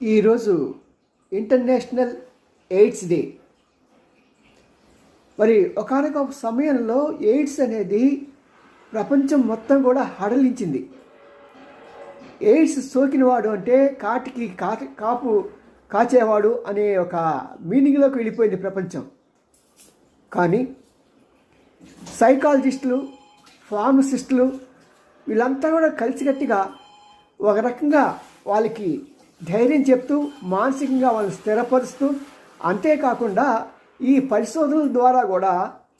ఈరోజు international AIDS day మరి ఒకనొక సమయంలో ఎయిడ్స్ అనేది ప్రపంచం మొత్తం కూడా హడలించింది. ఎయిడ్స్ సోకినవాడు అంటే కాటికి కాటి కాపు కాచేవాడు అనే ఒక మీనింగ్లోకి వెళ్ళిపోయింది ప్రపంచం. కానీ సైకాలజిస్టులు ఫార్మసిస్టులు వీళ్ళంతా కూడా కలిసికట్టుగా ఒక రకంగా వాళ్ళకి ధైర్యం చెప్తూ మానసికంగా వాళ్ళని స్థిరపరుస్తూ అంతేకాకుండా ఈ పరిశోధనల ద్వారా కూడా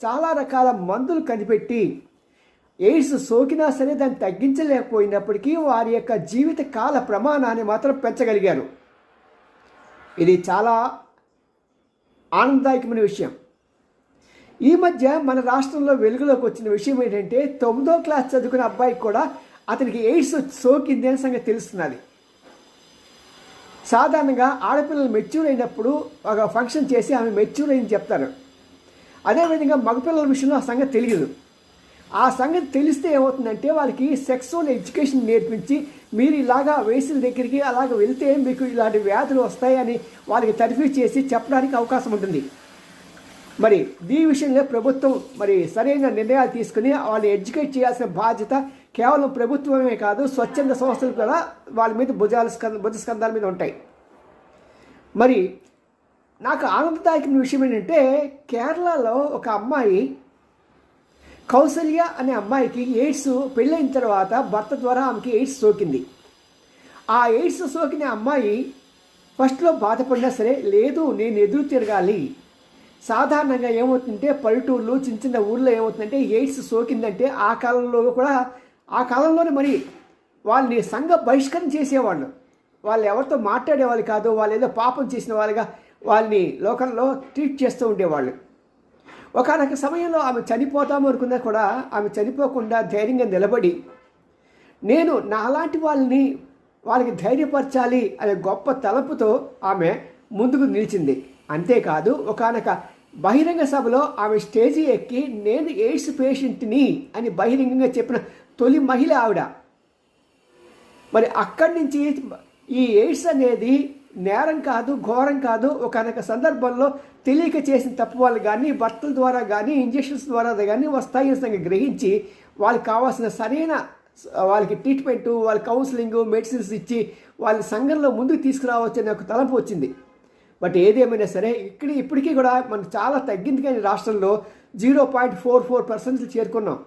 చాలా రకాల మందులు కనిపెట్టి ఎయిడ్స్ సోకినా సరే దాన్ని తగ్గించలేకపోయినప్పటికీ వారి యొక్క జీవిత కాల ప్రమాణాన్ని మాత్రం పెంచగలిగారు. ఇది చాలా ఆనందదాయకమైన విషయం. ఈ మధ్య మన రాష్ట్రంలో వెలుగులోకి వచ్చిన విషయం ఏంటంటే తొమ్మిదో క్లాస్ చదువుకున్న అబ్బాయికి కూడా అతనికి ఎయిడ్స్ సోకింది అనే సంగతి తెలుస్తున్నది. సాధారణంగా ఆడపిల్లలు మెచ్యూర్ అయినప్పుడు ఒక ఫంక్షన్ చేసి ఆమె మెచ్యూర్ అయింది చెప్తారు. అదేవిధంగా మగపిల్లల విషయంలో ఆ సంగతి తెలియదు. ఆ సంగతి తెలిస్తే ఏమవుతుందంటే వాళ్ళకి సెక్సువల్ ఎడ్యుకేషన్ నేర్పించి మీరు ఇలాగా వయసుల దగ్గరికి అలాగ వెళ్తే మీకు ఇలాంటి వ్యాధులు వస్తాయని వాళ్ళకి తరిఫీ చేసి చెప్పడానికి అవకాశం ఉంటుంది. మరి ఈ విషయంలో ప్రభుత్వం మరి సరైన నిర్ణయాలు తీసుకుని వాళ్ళని ఎడ్యుకేట్ చేయాల్సిన బాధ్యత కేవలం ప్రభుత్వమే కాదు స్వచ్ఛంద సంస్థలు కూడా వాళ్ళ మీద భుజాల స్కంద భుజ స్కంధాల మీద ఉంటాయి. మరి నాకు ఆనందదాయకమైన విషయం ఏంటంటే కేరళలో ఒక అమ్మాయి కౌసల్య అనే అమ్మాయికి ఎయిడ్స్ పెళ్ళైన తర్వాత భర్త ద్వారా ఆమెకి ఎయిడ్స్ సోకింది. ఆ ఎయిడ్స్ సోకిన అమ్మాయి ఫస్ట్లో బాధపడినా సరే లేదు నేను ఎదురు తిరగాలి. సాధారణంగా ఏమవుతుందంటే పల్లెటూర్లు చిన్న చిన్న ఊర్లో ఏమవుతుందంటే ఎయిడ్స్ సోకిందంటే ఆ కాలంలో కూడా ఆ కాలంలోనే మరి వాళ్ళని సంఘ బహిష్కరణ చేసేవాళ్ళు. వాళ్ళు ఎవరితో మాట్లాడేవాళ్ళు కాదు వాళ్ళు ఏదో పాపం చేసిన వాళ్ళుగా వాళ్ళని లోకంలో ట్రీట్ చేస్తూ ఉండేవాళ్ళు. ఒకనొక సమయంలో ఆమె చనిపోతాము అనుకున్నా కూడా ఆమె చనిపోకుండా ధైర్యంగా నిలబడి నేను నాలాంటి వాళ్ళని వాళ్ళకి ధైర్యపరచాలి అనే గొప్ప తలపుతో ఆమె ముందుకు నిలిచింది. అంతేకాదు ఒకనొక బహిరంగ సభలో ఆమె స్టేజీ ఎక్కి నేను ఎయిడ్స్ పేషెంట్ని అని బహిరంగంగా చెప్పిన తొలి మహిళ ఆవిడ. మరి అక్కడి నుంచి ఈ ఎయిడ్స్ అనేది నేరం కాదు ఘోరం కాదు. ఒకనొక సందర్భంలో తెలియక చేసిన తప్పు వాళ్ళు కానీ భర్తల ద్వారా కానీ ఇంజక్షన్స్ ద్వారా కానీ వస్తాయి గ్రహించి వాళ్ళకి కావాల్సిన సరైన వాళ్ళకి ట్రీట్మెంట్ వాళ్ళ కౌన్సిలింగ్ మెడిసిన్స్ ఇచ్చి వాళ్ళ సంఘంలో ముందుకు తీసుకురావచ్చు అనే ఒక తలంపు వచ్చింది. బట్ ఏదేమైనా సరే ఇక్కడ ఇప్పటికీ కూడా మనకు చాలా తగ్గింది కానీ రాష్ట్రంలో zero point four four percent చేరుకున్నాం.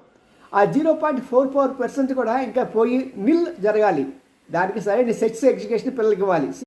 ఆ zero point four four percent కూడా ఇంకా పోయి నిల్ జరగాలి. దానికి సరైన సెక్స్ ఎడ్యుకేషన్ పిల్లలకి ఇవ్వాలి.